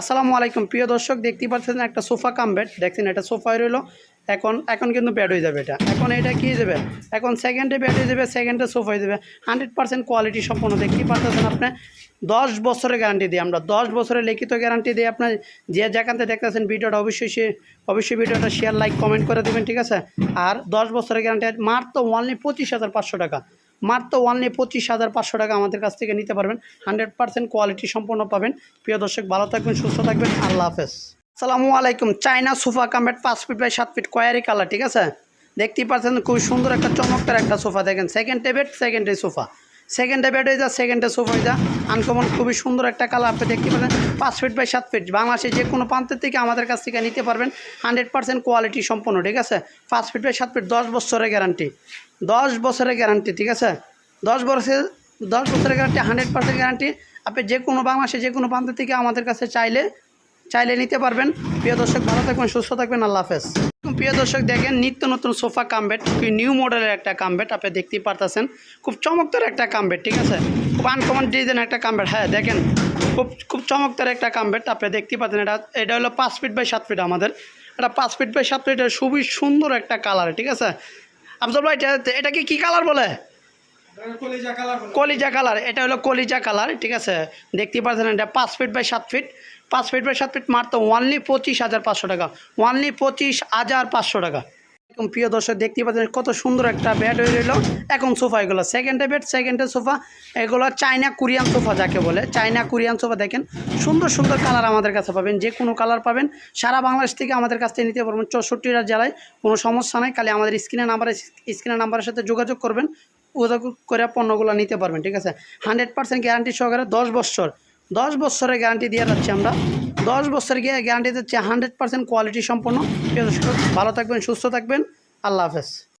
আসসালামু আলাইকুম। প্রিয় দর্শক দেখতে পাচ্ছেন একটা সোফা কাম বেড। দেখছেন, এটা সোফায় রইল। এখন এখন কিন্তু ব্যাড হয়ে যাবে এটা। এখন এটা কি যাবে? এখন সেকেন্ডে ব্যাড হয়ে যাবে সেকেন্ডে সোফা হয়ে যাবে। হান্ড্রেড পার্সেন্ট কোয়ালিটি সম্পন্ন। দেখতেই পাচ্ছেন আপনি, দশ বছরের গ্যারান্টি দিই আমরা, দশ বছরের লিখিত গ্যারান্টি দিয়ে আপনার যে যেখান থেকে দেখতেছেন ভিডিওটা, অবশ্যই সে, অবশ্যই ভিডিওটা শেয়ার লাইক কমেন্ট করে দেবেন, ঠিক আছে? আর দশ বছরের গ্যারান্টি মাত্র ওনলি পঁচিশ হাজার পাঁচশো টাকা। মাত্র ওয়ানলি পঁচিশ হাজার পাঁচশো টাকা আমাদের কাছ থেকে নিতে পারবেন। হান্ড্রেড পার্সেন্ট কোয়ালিটি সম্পন্ন পাবেন। প্রিয় দর্শক, ভালো থাকবেন, সুস্থ থাকবেন। আল্লাহ হাফেজ। সালামু আলাইকুম। চায়না সোফা কামেট পাঁচ ফিট বাই সাত ফিট কয়ারি কালার ঠিক আছে? দেখতেই পাচ্ছেন খুব সুন্দর একটা চমৎকার একটা সোফা, দেখেন সেকেন্ড টেবেট সেকেন্ডে সোফা। সেকেন্ডে বেড হয়ে যা সেকেন্ডে সোফা হয়ে যা। আনকমন খুবই সুন্দর একটা কালার আপনি দেখতে পাচ্ছেন পাঁচ ফিট বাই সাত ফিট বাংলাদেশে যে কোনো প্রান্তের থেকে আমাদের কাছ থেকে নিতে পারবেন হান্ড্রেড পার্সেন্ট কোয়ালিটি সম্পন্ন, ঠিক আছে? পাঁচ ফিট বাই সাত ফিট দশ বছরের গ্যারান্টি দশ বছরের গ্যারান্টি ঠিক আছে? দশ বছরের দশ বছরের গ্যারান্টি হান্ড্রেড পার্সেন্ট গ্যারান্টি আপনি যে কোনো বাংলাদেশে যে কোনো প্রান্ত থেকে আমাদের কাছে চাইলে চাইলে নিতে পারবেন। প্রিয় দর্শক, ভালো থাকবেন, সুস্থ থাকবেন, আল্লাহ হাফেজ। প্রিয় দর্শক, দেখেন নিত্য নতুন সোফা কামবেট নিউ মডেলের একটা কামবেট আপনি দেখতেই পারতেছেন। খুব চমৎকার একটা কামবেট ঠিক আছে? খুব আনকমন ডিজাইন একটা কামবেট হ্যাঁ দেখেন, খুব খুব চমৎকার একটা কামবেট আপনি দেখতেই পাচ্ছেন এটা এটা হলো পাঁচ ফিট বাই সাত ফিট আমাদের। এটা পাঁচ ফিট বাই সাত ফিট খুবই সুন্দর একটা কালার ঠিক আছে? আফজল ভাই, এটা এটাকে কী কালার বলে? কলিজা কালার এটা হলো কলিজা কালার ঠিক আছে? দেখতেই পাচ্ছেন এটা পাঁচ ফিট বাই সাত ফিট পাঁচ ফিট বাই সাত ফিট মারতো ওয়ানলি পঁচিশ হাজার পাঁচশো টাকা। ওয়ানলি পঁচিশ হাজার পাঁচশো টাকা। এরকম প্রিয় দর্শক দেখতে পাচ্ছেন কত সুন্দর একটা বেড হয়ে রইল। এখন সোফা এগুলো। সেকেন্ডে বেড সেকেন্ডে সোফা। এগুলো চায়না কোরিয়ান সোফা যাকে বলে। চায়না কোরিয়ান সোফা দেখেন। সুন্দর সুন্দর কালার আমাদের কাছে পাবেন। যে কোনো কালার পাবেন। সারা বাংলাদেশ থেকে আমাদের কাছ থেকে নিতে পারবেন। চৌষট্টিটা জেলায় কোনো সমস্যা নাই। খালি আমাদের স্ক্রিনের নাম্বারে স্ক্রিনের নাম্বারের সাথে যোগাযোগ করবেন। যোগাযোগ করে পণ্যগুলো নিতে পারবেন। ঠিক আছে? হান্ড্রেড পার্সেন্ট গ্যারান্টি সহকারে দশ বছর। দশ বছরের গ্যারান্টি দিয়ে যাচ্ছি আমরা। দশ বছরের গিয়ে গ্যারান্টি দিচ্ছি হান্ড্রেড পার্সেন্ট কোয়ালিটি সম্পন্ন। ভালো থাকবেন, সুস্থ থাকবেন। আল্লাহ হাফেজ।